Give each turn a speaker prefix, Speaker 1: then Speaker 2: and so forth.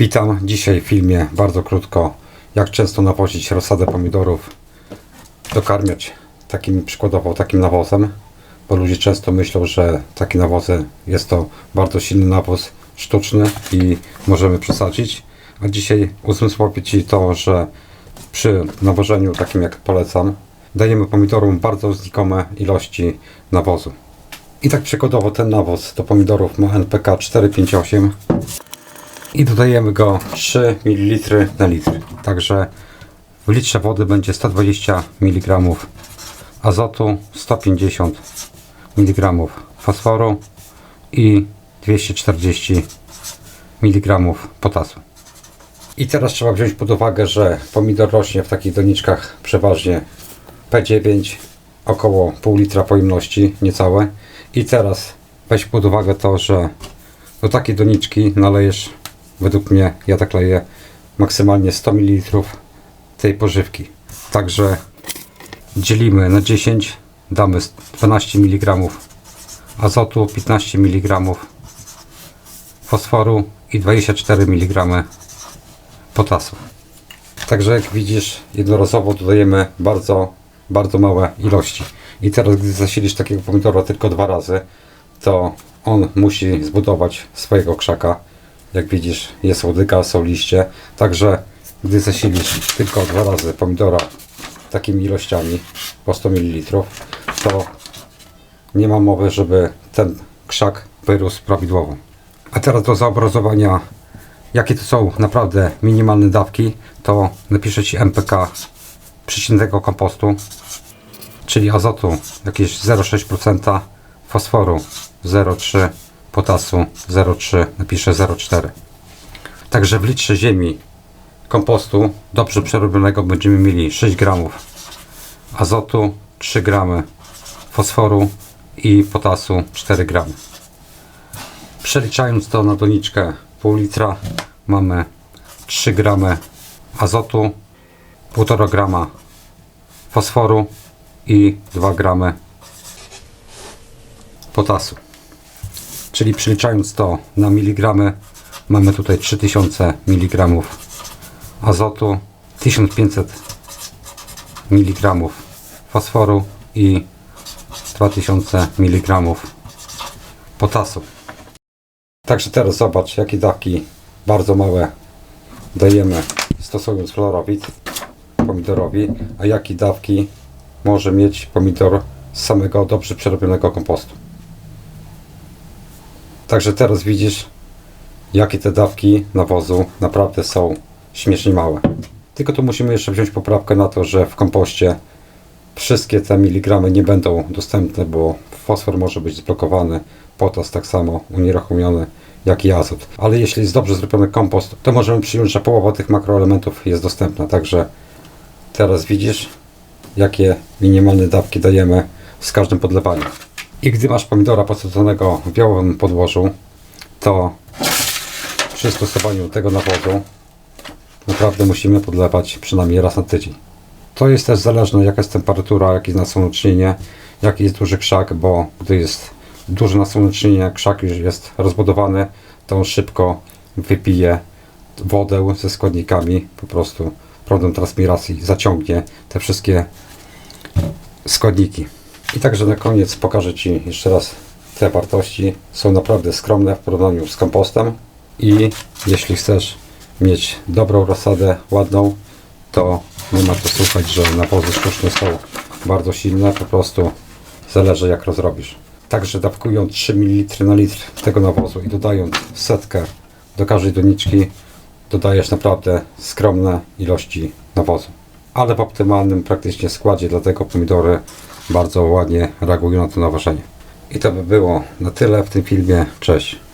Speaker 1: Witam. Dzisiaj w filmie bardzo krótko, jak często nawozić rozsadę pomidorów, dokarmiać takim przykładowo takim nawozem, bo ludzie często myślą, że taki nawozy jest to bardzo silny nawóz sztuczny i możemy przesadzić. A dzisiaj uzmysłowię Ci to, że przy nawożeniu takim jak polecam, dajemy pomidorom bardzo znikome ilości nawozu. I tak przykładowo ten nawóz do pomidorów ma NPK 458 i dodajemy go 3 ml na litr. Także w litrze wody będzie 120 mg azotu, 150 mg fosforu i 240 mg potasu. I teraz trzeba wziąć pod uwagę, że pomidor rośnie w takich doniczkach przeważnie P9, około pół litra pojemności, niecałe. I teraz weź pod uwagę to, że do takiej doniczki nalejesz, według mnie, ja tak leję, maksymalnie 100 ml tej pożywki. Także dzielimy na 10, damy 12 mg azotu, 15 mg fosforu i 24 mg potasu. Także jak widzisz, jednorazowo dodajemy bardzo, bardzo małe ilości. I teraz, gdy zasilisz takiego pomidora tylko dwa razy, to on musi zbudować swojego krzaka. Jak widzisz, jest łodyga, są liście. Także, gdy zasilisz tylko dwa razy pomidora takimi ilościami po 100 ml, to nie ma mowy, żeby ten krzak wyrósł prawidłowo. A teraz do zobrazowania, jakie to są naprawdę minimalne dawki, to napiszę Ci MPK przeciętnego kompostu, czyli azotu jakieś 0,6%, fosforu 0,3%, potasu 0,3%, napiszę 0,4%. Także w litrze ziemi kompostu dobrze przerobionego będziemy mieli 6 gramów azotu, 3 gramy fosforu i potasu 4 gramy. Przeliczając to na doniczkę pół litra mamy 3 gramy azotu, 1,5 grama fosforu i 2 gramy potasu. Czyli przeliczając to na miligramy mamy tutaj 3000 mg azotu, 1500 mg fosforu i 2000 mg potasu. Także teraz zobacz jakie dawki bardzo małe dajemy stosując chlorowid pomidorowi, a jakie dawki może mieć pomidor z samego dobrze przerobionego kompostu. Także teraz widzisz jakie te dawki nawozu naprawdę są śmiesznie małe. Tylko tu musimy jeszcze wziąć poprawkę na to, że w kompoście wszystkie te miligramy nie będą dostępne, bo fosfor może być zblokowany, potas tak samo unieruchomiony, jak i azot. Ale jeśli jest dobrze zrobiony kompost, to możemy przyjąć, że połowa tych makroelementów jest dostępna. Także teraz widzisz, jakie minimalne dawki dajemy z każdym podlewaniem. I gdy masz pomidora posadzonego w białym podłożu, to przy stosowaniu tego nawozu naprawdę musimy podlewać przynajmniej raz na tydzień. To jest też zależne jaka jest temperatura, jakie jest nasłonecznienie, jaki jest duży krzak, bo gdy jest duże nasłonecznienie, krzak już jest rozbudowany, to on szybko wypije wodę ze składnikami, po prostu prądem transpiracji zaciągnie te wszystkie składniki. I także na koniec pokażę Ci jeszcze raz te wartości. Są naprawdę skromne w porównaniu z kompostem i jeśli chcesz mieć dobrą rozsadę, ładną, to nie ma co słuchać, że nawozy sztuczne są bardzo silne, po prostu zależy jak rozrobisz. Także dawkując 3 ml na litr tego nawozu i dodając setkę do każdej doniczki, dodajesz naprawdę skromne ilości nawozu. Ale w optymalnym praktycznie składzie, dlatego pomidory bardzo ładnie reagują na to nawożenie. I to by było na tyle w tym filmie. Cześć!